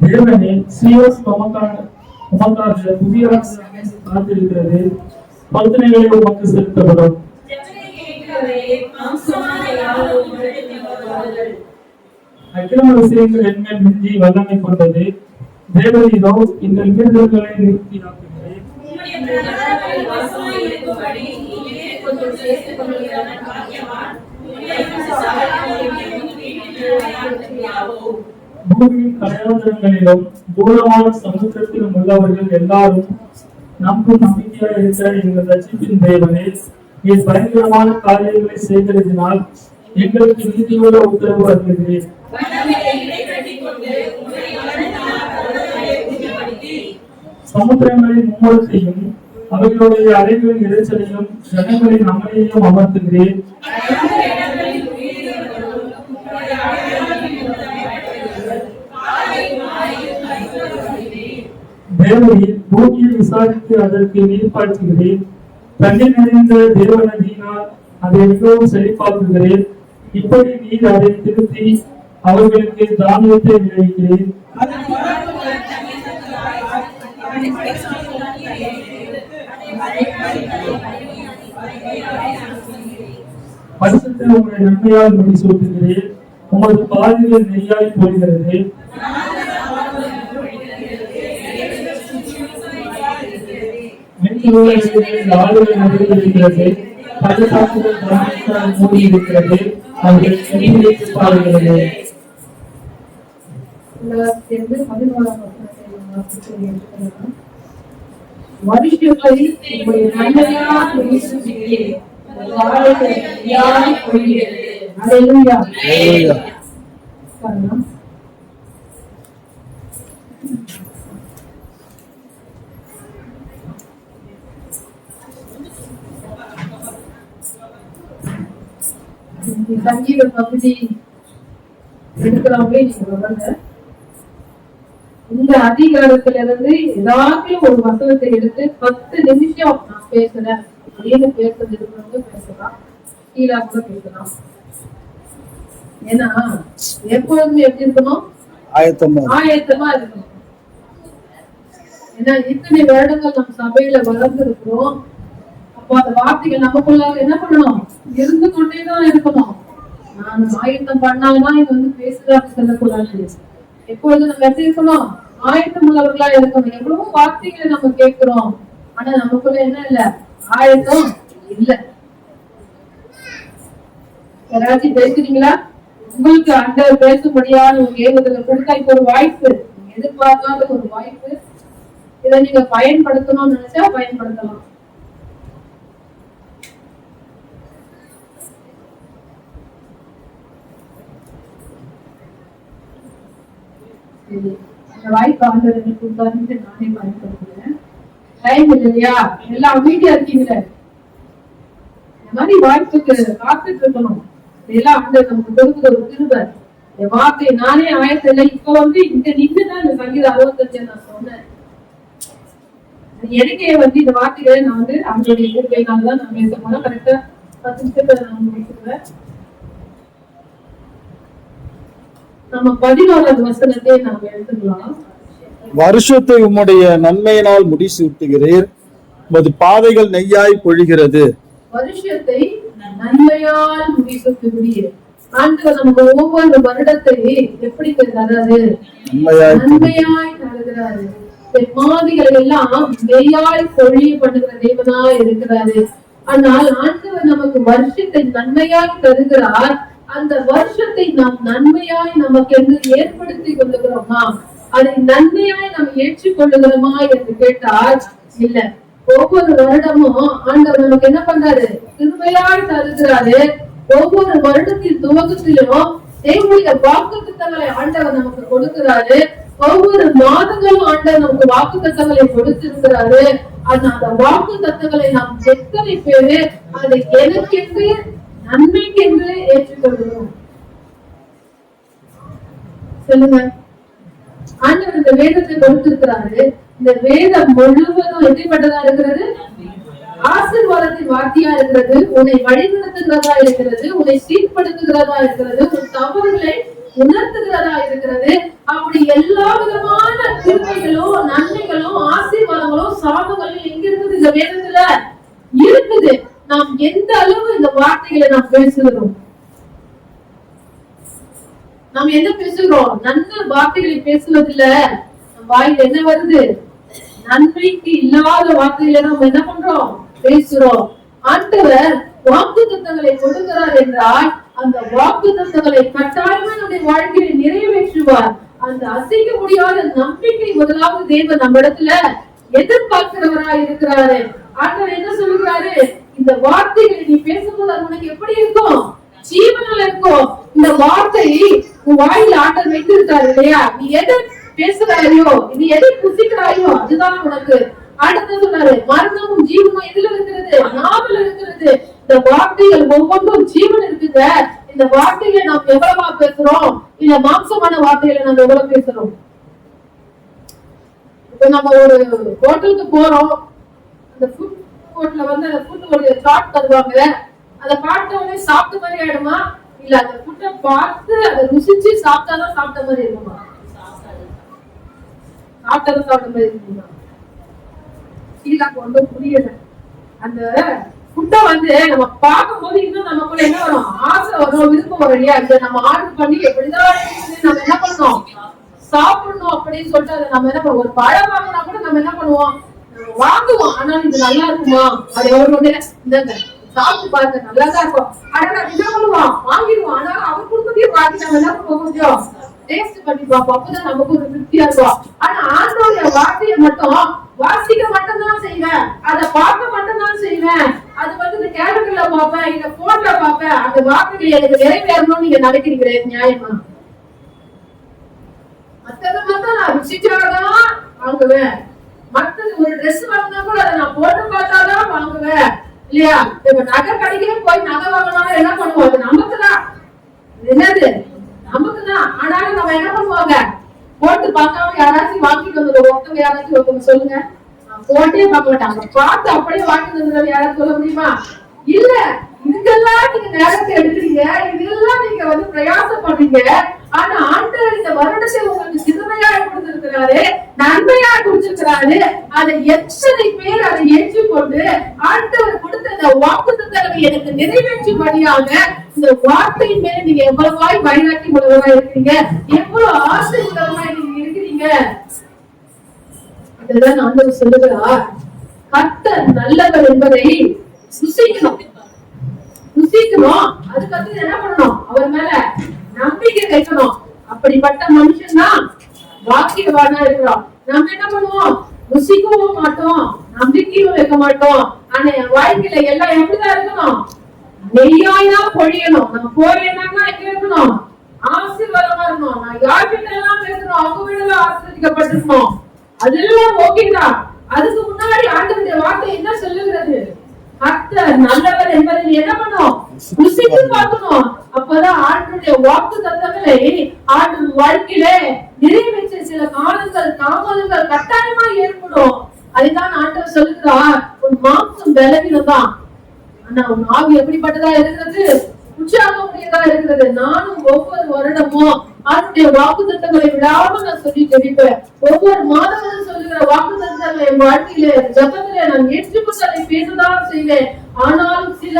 பெரியதாக சியோஸ் புதிய காத்திருக்கிறது. பல்தனைகளை உமக்கு செலுத்தப்படும். அக்கிரம விஷயங்கள் என்மேல் மிஞ்சி வல்லமை கொண்டது. தேவரீதோ இந்த மீறுதல்களை நிறுத்தியாக்குகிறேன் உம்முடைய பூமியின் கடையாளங்களிலும் தூரமான சமுத்திரத்திலும் உள்ளவர்கள் எல்லாரும் நம்பும் நம்பிக்கையாக இருக்கிற எங்கள் ரட்சிப்பின் தேவனே. நீ பயங்கரமான காரியங்களை செய்கிறதினால் எங்களுக்கு நீதியோட உத்தரவு வருகிறேன் சமுத்திரங்களின் மூலத்தையும் அவர்களுடைய அறைகளின் இறைச்சலையும் ஜனங்களின் அமைதியையும் அமர்த்துகிறேன். தேவரீர் பூமியை விசாரித்து அதற்கு நீர் பாய்ச்சுகிறேன் தண்ணீர் நிறைந்த தேவநதியினால் அதை மிகவும் செழிப்பாக்குகிறேன் இப்படி நீர் அதை திருத்தி அவர்களுக்கு தானியத்தை விளைவிக்கிறேன். அதன் பரிசுத்த உங்களுடைய நன்மையால் முடிசூட்டுகிறேன். உமது பாதையில் நெய்யாய் போடுகிறது. இருக்கிறது பள்ளத்தாக்குகள் மூடி இருக்கிறது அவர்கள் பாடுகிறது உம்முடைய நன்மையால் வீசுகிறீரே. உமது ஆலயத்தை யார் கொள்கிறது? அல்லேலூயா. சங்கீத பகுதி எடுக்கிறவங்களே நீங்க விவரங்க இந்த அதிகாரத்துல இருந்து ஏதாச்சும் ஒரு வசனத்தை எடுத்து பத்து நிமிஷம் நான் பேசுறேன். அப்படின்னு பேசுறது இருக்கிறவங்க பேசலாம். கீழா கூட பேசலாம். ஏன்னா எப்பொழுதுமே எப்படி இருக்கணும்? ஆயத்தமா ஆயத்தமா இருக்கணும். ஏன்னா இத்தனை வருடங்கள் நம்ம சபையில வளர்ந்துருக்கிறோம். அப்போ அந்த வார்த்தைகள் நமக்குள்ளாக என்ன பண்ணணும்? இருந்து கொண்டே தான் இருக்கணும். நான் ஆயத்தம் பண்ணாதான் இது வந்து பேசுறான்னு சொல்லக்கூடாது. எப்பொழுது நம்ம எப்படி இருக்கணும்? ஆயத்தம் உள்ளவர்களா இருக்கணும். எவ்வளவோ வார்த்தைகளை நம்ம கேட்கிறோம். ஆனா நமக்குள்ள என்ன இல்ல? ஆயத்தம் இல்ல. யாராச்சும் பேசுறீங்களா? உங்களுக்கு அந்த பேசும்படியான உங்க ஏகத்துல கொடுத்தா இப்ப ஒரு வாய்ப்பு. எதிர்பார்க்காத ஒரு வாய்ப்பு. இதை நீங்க பயன்படுத்தணும்னு நினைச்சா பயன்படுத்தலாம். சரி. அந்த வாய்ப்பு ஆண்டவர்கள் கொடுத்தாருன்னு நானே பயன்படுத்துறேன் டைம் இல்லையா? எல்லாம் அமைதியா இருக்கீங்களே இந்த மாதிரி வாய்ப்புக்கு காத்துட்டு இருக்கணும். இதெல்லாம் ஆண்டவர் நமக்கு கொடுக்குற ஒரு கிருபை. என் வார்த்தை நானே ஆயத்தம் இப்ப வந்து இங்க நின்றுதான் இந்த சங்கீத அறுபத்தஞ்சு நான் சொன்னேன். எனக்கே வந்து இந்த வார்த்தைகளை நான் வந்து அவங்களுடைய கிருபையினால தான் நான் பேச போனேன் கரெக்டா பத்து நிமிஷத்துல நான் முடிச்சுக்குவேன் நம்ம பதினோராவது வசனத்தை நாம வருஷத்தை உம்முடைய நன்மையினால் முடிசூட்டுகிறீர். உமது பாதைகள் நெய்யாய் பொழிகிறது. வருஷத்தை நன்மையால் முடிசுகிறீர் ஆண்டவர் நமக்கு ஒவ்வொரு வருடத்தை எப்படி தராரு நன்மையாய் தருகிறாரு. மாதிகளை எல்லாம் மெய்யாய் பொழிய பண்ணுகிற தேவனாய் இருக்கிறாரு. ஆனால் ஆண்டவர் நமக்கு வருஷத்தை நன்மையாய் தருகிறார். அந்த வருஷத்தை நாம் நன்மையாய் நமக்கு என்று ஏற்படுத்தி கொள்ளுகிறோமா? அதை நன்மையாய் நாம் ஏற்றுக்கொள்ளுகிறோமா என்று கேட்டால் இல்ல. ஒவ்வொரு வருடமும் ஆண்டவர் நமக்கு என்ன பண்றாரு? திருமையாய் தருகிறாரு. ஒவ்வொரு வருடத்தின் துவக்கத்திலும் தேவனுடைய வாக்கு ஆண்டவர் நமக்கு கொடுக்கிறாரு. ஒவ்வொரு மாதங்களும் ஆண்டவர் நமக்கு வாக்கு தத்தங்களை கொடுத்திருக்கிறாரு அந்த வாக்கு தத்தங்களை நாம் எத்தனை பேரு அதை எனக்கென்று நன்மைக்கென்று ஏற்றுக்கொள்கிறோம் சொல்லுங்க. ஆண்டவர் இந்த வேதத்தை கொடுத்திருக்கிறாரு. இந்த வேதம் முழுவதும் எப்படிப்பட்டதா இருக்கிறது? ஆசீர்வாதத்தின் வார்த்தையா இருக்கிறது. உன்னை வழிநடத்துகிறதா இருக்கிறது. உன்னை சீர்படுத்துகிறதா இருக்கிறது. உன் தவறுகளை உணர்த்துகிறதா இருக்கிறது. அப்படி எல்லா விதமான திருமைகளும் நன்மைகளும் ஆசீர்வாதங்களும் சாபங்களும் எங்க இருக்குது? இந்த வேதத்துல இருக்குது. நாம் எந்த அளவு வார்த்தைகளை நாம் பேசுகிறோம். நாம் என்ன பேசுகிறோம்? நன்மை வார்த்தைகளை பேசுவதில்ல. வாயில் என்ன வருது? நன்மைக்கு இல்லாத வார்த்தைகளை நாம் என்ன பண்றோம்? பேசுறோம். ஆண்டவர் வாக்கு தத்தங்களை கொடுக்கிறார் என்றால் அந்த வாக்கு தத்தங்களை கட்டாயமா நம்முடைய வாழ்க்கையை நிறைவேற்றுவார். அந்த அசைக்க முடியாத நம்பிக்கை முதலாவது தேவன் நம்ம இடத்துல எதிர்பார்க்கிறவரா இருக்கிறாரு ஆண்டவர் என்ன சொல்லுகிறாரு? இந்த வார்த்தைகளை நீ பேசும்போது அது உனக்கு எப்படி இருக்கும்? ஜீவனில் இருக்கும். இந்த வார்த்தை உன் வாயில வைத்து வைத்திருக்காரு இல்லையா? நீ எதை பேசுறாயோ நீ எதை புசிக்கிறாயோ அதுதான் உனக்கு. அடுத்து சொன்னாரு மரணமும் ஜீவனும் எதுல இருக்கிறது? நாவல் இருக்கிறது. இந்த வார்த்தைகள் ஒவ்வொன்றும் ஜீவன் இருக்குங்க. இந்த வார்த்தைகளை நாம் எவ்வளவா பேசுறோம்? இல்ல மாம்சமான வார்த்தைகளை நம்ம எவ்வளவு பேசுறோம்? இப்ப நம்ம ஒரு ஹோட்டலுக்கு போறோம். அந்த ஃபுட் கோர்ட்ல வந்து அந்த ஃபுட் ஒரு சாட் தருவாங்க அதை பார்த்த உடனே சாப்பிட்ட மாதிரி ஆயிடுமா? இல்ல அந்த ஃபுட்டை பார்த்து அதை ருசிச்சு சாப்பிட்டாதான் சாப்பிட்ட மாதிரி இருக்குமா? சாப்பிட்டாதான் சாப்பிட்ட மாதிரி இருக்குமா? சீலாக்கு வந்து புரியல. அந்த ஃபுட்டை வந்து நம்ம பார்க்கும் போது இன்னும் நமக்குள்ள என்ன வரும்? ஆசை வரும் விருப்பம் வரும் இல்லையா? இதை நம்ம ஆர்டர் பண்ணி எப்படிதான் நம்ம என்ன பண்ணோம் சாப்பிடணும் அப்படின்னு சொல்லிட்டு அதை நம்ம என்ன பண்ணுவோம் ஒரு பழம் வாங்கினா கூட நம்ம என்ன பண்ணுவோம்? வாங்குவோம். ஆனா இது நல்லா இருக்குமா? அது எவ்வளவு கொண்டு சாப்பிட்டு பாருங்க. நல்லா தான் இருக்கும். ஆனா நம்ம என்ன பண்ணுவோம் வாங்கிடுவோம். ஆனா அவர் கொடுக்கறதையும் பார்த்து நம்ம என்ன பண்ணுவோம் கொஞ்சம்? டேஸ்ட் பண்ணி பார்ப்போம். அப்பதான் நமக்கு ஒரு திருப்தியா இருக்கும். ஆனா ஆண்டோடைய வார்த்தையை மட்டும் வாசிக்க மட்டும் தான் செய்வேன். அதை பார்க்க மட்டும் தான் செய்வேன். அது வந்து இந்த கேலண்டர்ல பார்ப்பேன். இந்த போன்ல பார்ப்பேன். அந்த வார்த்தைகள் எனக்கு நிறைவேறணும்னு நீங்க நினைக்கிறீங்களே நியாயமா? மத்ததை மட்டும் நான் ருசிச்சாதான் வாங்குவேன். மற்றது ஒரு ட்ரெஸ் வாங்கினா கூட அதை நான் போட்டு பார்த்தாதான் வாங்குவேன். இல்லையா? இப்ப நகை கடைக்கே போய் நகை வாங்கினாலும் என்ன பண்ணுவோம்? அது நமக்கு தான் என்னது? நமக்கு தான் ஆனாலும் நம்ம என்ன பண்ணுவாங்க? போட்டு பார்க்காம யாராச்சும் வாங்கிட்டு வந்துடுவோம் ஒருத்தவங்க யாராச்சும் ஒருத்தவங்க சொல்லுங்க. போட்டே பார்க்க மாட்டாங்க பார்த்து அப்படியே வாங்கிட்டு வந்துடுறது யாராவது சொல்ல முடியுமா? இல்ல. இதுக்கெல்லாம் நீங்க நேரத்தை எடுக்கிறீங்க. இதெல்லாம் நீங்க வந்து பிரயாசம் பண்றீங்க ஆனா ஆண்டவர் இந்த வருடத்தை உங்களுக்கு சிறுமையா கொடுத்திருக்கிறாரு நன்மையா கொடுத்திருக்கிறாரு அதை எத்தனை பேர் அதை ஏற்றுக்கொண்டு ஆண்டவர் கொடுத்த இந்த வாக்கு எனக்கு நிறைவேற்றும்படியாக இந்த வார்த்தையின் மேல நீங்க எவ்வளவாய் வைராக்கி உள்ளவரா இருக்கிறீங்க? எவ்வளவு ஆசை உள்ளவராய் நீங்க இருக்கிறீங்க? அதுதான் ஆண்டவர் சொல்லுகிறார். கர்த்தர் நல்லவர் என்பதை ருசிக்கணும் ருசிக்கணும் அதுக்கு வந்து என்ன பண்ணணும் அவர் மேல நம்பிக்கை வைக்கணும் அப்படிப்பட்ட மனுஷன் தான் வாக்கியவானா நம்ம என்ன பண்ணுவோம்? ருசிக்கவும் மாட்டோம். நம்பிக்கையும் வைக்க மாட்டோம். ஆனா என் வாழ்க்கையில எல்லாம் எப்படிதான் இருக்கணும்? நெய்யாயா பொழியணும். நம்ம போறேன்னா எங்க இருக்கணும். ஆசீர்வாதமா இருக்கணும். நான் யார் கிட்ட எல்லாம் பேசணும்? அவங்க வீடுல ஆசீர்வதிக்கப்பட்டிருக்கணும். அதெல்லாம் ஓகேதான் அதுக்கு முன்னாடி ஆண்டவருடைய வார்த்தை என்ன சொல்லுகிறது? கர்த்தர் நல்லவர் என்பதை நீ என்ன பண்ணும்? ருசித்து பார்க்கணும். அப்பதான் ஆண்டவருடைய வாக்கு தத்தங்களை ஆண்டு வாழ்க்கையிலே நிறைவேற்ற சில காலங்கள் தாமதங்கள் கட்டாயமா ஏற்படும். அதுதான் ஆண்டவர் சொல்லுகிறார். உன் மாம்சம் பலவீனம் தான் ஆனா உன் ஆவி எப்படிப்பட்டதா இருக்கிறது? உற்சாகமுடையதா இருக்கிறது. நானும் ஒவ்வொரு வருடமும் அதனுடைய வாக்கு தத்தங்களை விடாம நான் சொல்லி ஜெபிப்பேன் ஒவ்வொரு மாதமும் சொல்லுகிற வாக்கு தத்தங்களை என் வாழ்க்கையில ஜபத்திலே நான் ஏற்றுக்கொண்டு அதை பேசதான் செய்வேன். ஆனாலும் சில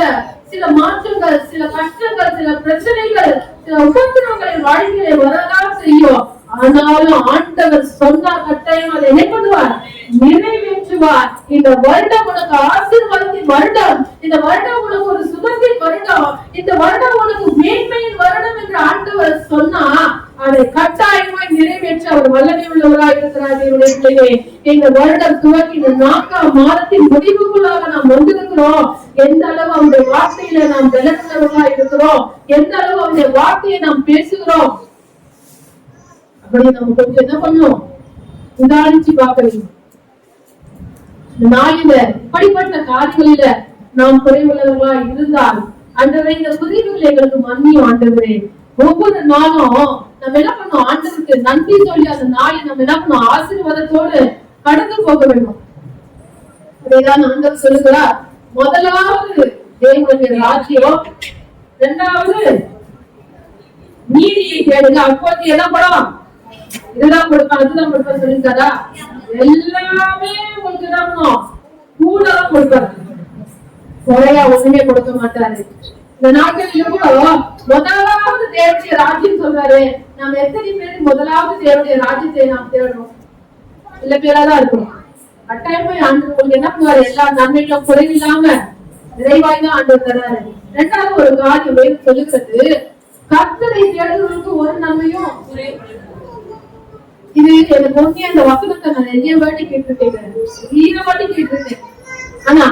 சில மாற்றங்கள் சில கஷ்டங்கள் சில பிரச்சனைகள் சில உபத்திரங்கள் வாழ்க்கையை வாழ்க்கையில வரதான் செய்யும். ஆனாலும் ஆண்டவர் சொன்ன கட்டாயம் அதை என்ன பண்ணுவார்? நிறைவேற்றுவார் இந்த வருடம் உனக்கு ஆசீர்வாதத்தின் வருடம். இந்த வருடம் உனக்கு ஒரு சுகத்தின் வருடம். இந்த வருடம் உனக்கு மேன்மையின் வருடம் என்று ஆண்டவர் சொன்னா அதை கட்டாயமாய் நிறைவேற்ற அவர் வல்லமை உள்ளவராய் இருக்கிறார் தேவனுடைய பிள்ளைகளே. இந்த வருடம் துவக்கி இந்த நான்காம் மாதத்தின் முடிவுக்குள்ளாக நாம் வந்திருக்கிறோம். எந்த அளவு அவருடைய வார்த்தையில நாம் பலனுள்ளவர்களாய் இருக்கிறோம்? எந்த அளவு அவருடைய வார்த்தையை நாம் பேசுகிறோம்? அப்படி நம்ம கொஞ்சம் என்ன பண்ணும் உதாரிச்சு பார்க்க வேண்டும் நாளில இப்படிப்பட்ட காரியங்களில நாம் குறைவுள்ளவர்களா இருந்தால் அன்றவரை இந்த குறைவுகளை எங்களுக்கு மன்னியும் ஆண்டவரே. ஒவ்வொரு நாளும் நம்ம என்ன பண்ணோம் ஆண்டவருக்கு நன்றி சொல்லி அந்த நாளை நம்ம என்ன பண்ணோம் ஆசீர்வாதத்தோடு கடந்து போக வேண்டும். அதேதான் ஆண்டவர் சொல்லுகிறார். முதலாவது தேவனுடைய ராஜ்யம். இரண்டாவது நீதியை தேடுங்க. அப்போது என்ன படம் இதுதான் கொடுப்பான் அதுதான் கொடுப்பான் சொல்லிருக்காரா எல்லாமே உங்களுக்கு என்ன கூட தான் கொடுப்பாரு குறையா ஒண்ணுமே கொடுக்க மாட்டாரு. இந்த நாட்களிலும் கூட முதலாவது தேவனுடைய ராஜ்யம் சொல்றாரு. நம்ம எத்தனை பேர் முதலாவது தேவனுடைய ராஜ்யத்தை நாம் தேடுறோம் இல்ல பேரா தான் இருக்கும். கட்டாயமா ஆண்டு உங்களுக்கு என்ன பண்ணுவாரு? எல்லா நன்மைகளும் குறைவில்லாம நிறைவாய் தான் ஆண்டு தராரு. ரெண்டாவது ஒரு காரியம் வேறு கத்தரை கர்த்தரை தேடுறவங்களுக்கு ஒரு நன்மையும் இது எனக்கு ஒண்ணே அந்த வசனத்தை நான் நிறைய வாட்டி கேட்டிருக்கேன் நிறைய வாட்டி கேட்டிருக்கேன். ஆனா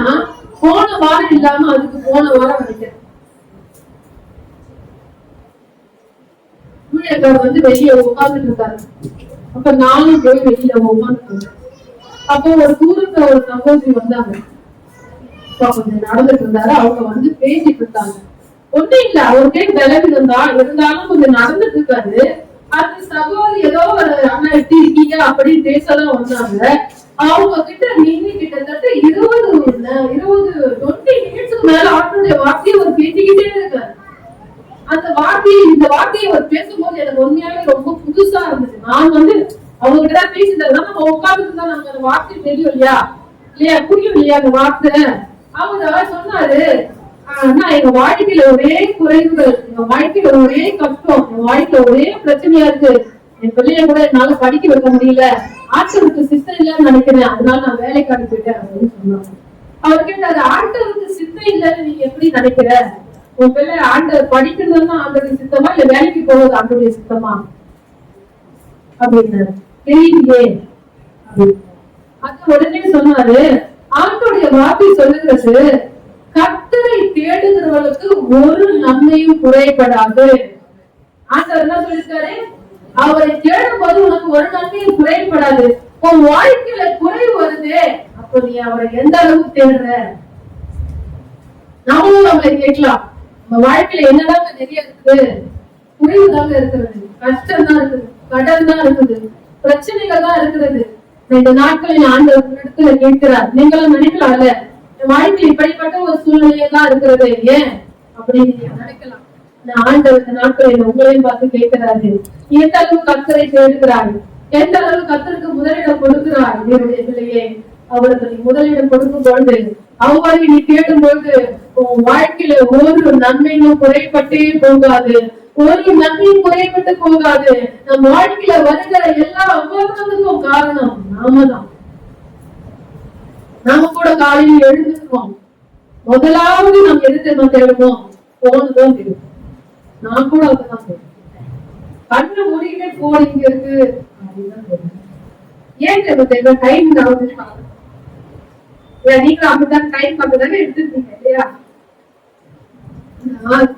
போன வாரம் இல்லாம அதுக்கு போன வாரம் வந்துட்டேன். ஊழியக்காரர் வந்து வெளியே உட்கார்ந்துட்டு இருக்காரு அப்ப நானும் போய் வெளியில உட்கார்ந்து அப்போ ஒரு தூரத்துல ஒரு சகோதரி வந்தாங்க. நடந்துட்டு இருந்தாரு அவங்க வந்து பேசிட்டு இருந்தாங்க. ஒண்ணும் இல்ல அவருக்கே விலகு இருந்தா இருந்தாலும் கொஞ்சம் நடந்துட்டு இருக்காரு. அந்த சகோதரி ஏதோ ஒரு அண்ணா எப்படி இருக்கீங்க அப்படின்னு பேசலாம் வந்தாங்க. அவங்க கிட்ட நின்று கிட்டத்தட்ட இருபது இருபது டுவெண்ட்டி மினிட்ஸ்க்கு மேல அவருடைய வார்த்தையை அவர் பேசிக்கிட்டே இருக்காரு. அந்த வார்த்தையை இந்த வார்த்தையை அவர் பேசும்போது எனக்கு உண்மையாவே ரொம்ப புதுசா இருந்துச்சு நான் வந்து அவங்க கிட்ட தான் பேசிட்டு நம்ம உட்கார்ந்து இருந்தா நமக்கு அந்த வார்த்தை தெரியும் இல்லையா? இல்லையா? புரியும் இல்லையா அந்த வார்த்தை? அவர் சொன்னாரு ஆனா எங்க வாழ்க்கையில ஒரே குறைவுகள் எங்க வாழ்க்கையில ஒரே கஷ்டம் எங்க வாழ்க்கையில ஒரே பிரச்சனையா இருக்கு. என் பிள்ளைய கூட என்னால படிக்க வைக்க முடியல. ஆட்களுக்கு சித்தம் இல்லைன்னு நினைக்கிறேன். அதனால நான் வேலைக்கு அனுப்பிட்டேன் அப்படின்னு சொன்னாங்க. அவர் கேட்டாரு ஆண்டவருக்கு சித்தம் இல்லைன்னு நீங்க எப்படி நினைக்கிற? உன் பிள்ளை ஆண்டு படிக்கணும்னா ஆண்டவருக்கு சித்தமா? இல்ல வேலைக்கு போவது ஆண்டவருடைய சித்தமா? அப்படின்னாரு. தெரியலையே. அது உடனே சொன்னாரு ஆண்டோடைய வார்த்தை சொல்லுகிறது தேடுகிறவர்களுக்கு ஒரு நன்மையும் குறைபடாது. ஆண்டவர் என்ன சொல்லிருக்காரு அவரை தேடும் போது உனக்கு ஒரு நன்மையும் குறைபடாது. உன் வாழ்க்கையில குறை வருது. அப்ப நீ அவரை எந்த அளவுக்கு தேடுற? நம்மளும் நம்மளை கேட்கலாம். நம்ம வாழ்க்கையில என்னதாங்க நிறைய இருக்குது? குறைவு தாங்க இருக்கிறது. கஷ்டம் தான் இருக்குது. கடன் தான் இருக்குது. பிரச்சனைகள் தான் இருக்கிறது. இந்த நாட்களில் ஆண்டவர் இடத்துல கேட்கிறார். நீங்களும் நினைக்கலாம்ல? வாழ்க்கை இப்படிப்பட்ட ஒரு சூழ்நிலையே தான் இருக்கிறது. ஏன்? அப்படின்னு நீங்க நினைக்கலாம். ஆண்டவர் இந்த நாட்களில் உங்களையும் பார்த்து கேட்கிறாரு எந்த அளவு கத்தரை தேடுகிறார்? எந்த அளவு கத்தருக்கு முதலிடம் கொடுக்கிறார்? என்னுடைய பிள்ளையே நீ முதலிடம் கொடுக்கும் பொழுது அவரை நீ தேடும் பொழுது உன் வாழ்க்கையில ஒரு நன்மையும் குறைபட்டே போகாது. ஒரு நன்மையும் குறைபட்டு போகாது. நம் வாழ்க்கையில வருகிற எல்லா அவ்வளவுக்கும் காரணம் நாம தான். நாம கூட காலையில் எழுந்துருவோம் முதலாவது நாம் எது நம்ம தேடுவோம்? போனதான் தெரியும் நான் கூட அதுதான் தேடுவேன் கண்ணை மூடிக்கிட்டே போன் இங்க இருக்கு. அப்படின்னு ஏன் தேவை தேவை டைம் நான் நீங்களும் அப்படித்தான் டைம் பார்த்துதானே எடுத்துருக்கீங்க இல்லையா? நான்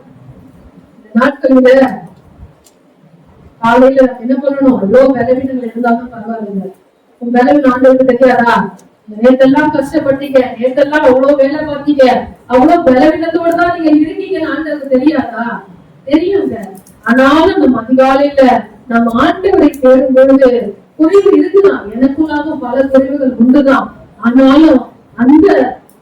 நாட்கள்ல காலையில என்ன பண்ணணும்? அவ்வளவு பலவீனங்கள் இருந்தாலும் பரவாயில்ல உன் பலவீனம் ஆண்டவருக்கு தெரியாதா நேத்தெல்லாம் கஷ்டப்பட்டீங்க நேத்தெல்லாம் அவ்வளவு வேலை பார்த்தீங்க. அவ்வளவு பலவீனத்தோட தான் நீங்க இருக்கீங்கன்னு ஆண்டவருக்கு தெரியாதா? தெரியுங்க. ஆனாலும் நம்ம அதிகாலையில நம்ம ஆண்டவரை தேடும் பொழுது குறைவு இருக்குதான் எனக்குள்ளாக பல குறைவுகள் உண்டுதான் ஆனாலும் அந்த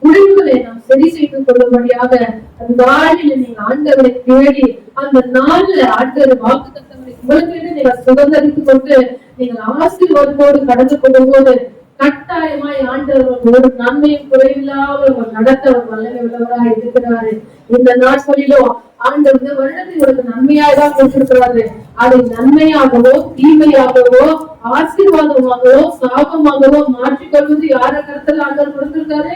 குறைவுகளை நாம் சரி செய்து கொள்ளும்படியாக அந்த நாளில் நீங்க ஆண்டவரை தேடி அந்த நாள்ல ஆண்டவர் வாக்கு தத்தவரை உங்களுக்கு நீங்க சுதந்திரித்துக் கொண்டு நீங்கள் ஆசீர்வாதத்தோடு கடந்து கொள்ளும்போது கட்டாயமாய் ஆண்டவர் ஒரு நன்மையும் குறைவில்லாமல் நடத்த ஒரு வல்லமை உள்ளவராக இருக்கிறாரு. இந்த நாட்களிலும் ஆண்டவர் இந்த வருடத்தை உங்களுக்கு நன்மையாக தான் கொடுத்திருக்கிறாரு. அதை நன்மையாகவோ தீமையாகவோ ஆசீர்வாதமாகவோ சாபமாகவோ மாற்றிக்கொள்வது யார கருத்தில் ஆண்டவர் கொடுத்திருக்காரு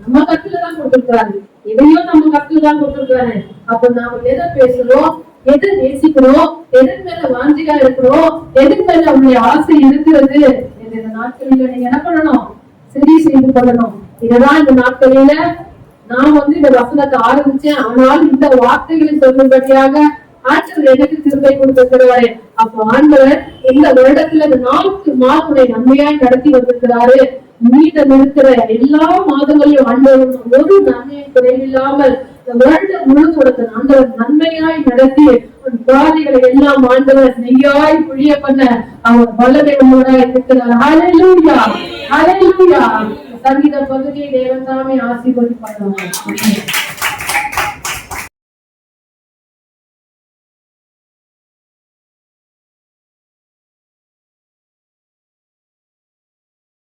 நம்ம கத்துல தான் கொடுத்திருக்காரு எதையோ நம்ம கத்துல தான் கொடுத்திருக்காரு அப்ப நாம எதை பேசுறோம்? எதை நேசிக்கிறோம்? எதன் மேல வாஞ்சியா இருக்கிறோம்? எதன் மேல அவங்களுடைய ஆசை இருக்கிறது? இந்த நாட்களில நீங்க என்ன பண்ணணும்? சரி செய்து கொள்ளணும். இதுதான் இந்த நாட்களில நான் வந்து இந்த வசனத்தை ஆரம்பிச்சேன். ஆனால் இந்த வார்த்தைகளை சொல்லும்படியாக ஆற்றல் எனக்கு திருப்பை கொடுத்திருக்கிறாரு. அப்ப ஆண்டவர் இந்த வருடத்துல இந்த நான்கு மாதங்களை நன்மையாய் நடத்தி வந்திருக்கிறாரு. மீதம் இருக்கிற எல்லா மாதங்களையும் ஆண்டவர் ஒரு நன்மையை குறைவில்லாமல் இந்த வருடம் முழுவதும் ஆண்டவர் நன்மையாய் நடத்தி பாதைகளை எல்லாம் ஆண்டவர் நெய்யாய் புழிய பண்ண அவர் வல்லமை உள்ளவராய் இருக்கிறார். அலையூயா அலையூயா சங்கீத பகுதியை தேவன் தாமே ஆசீர்வதிப்பார்கள்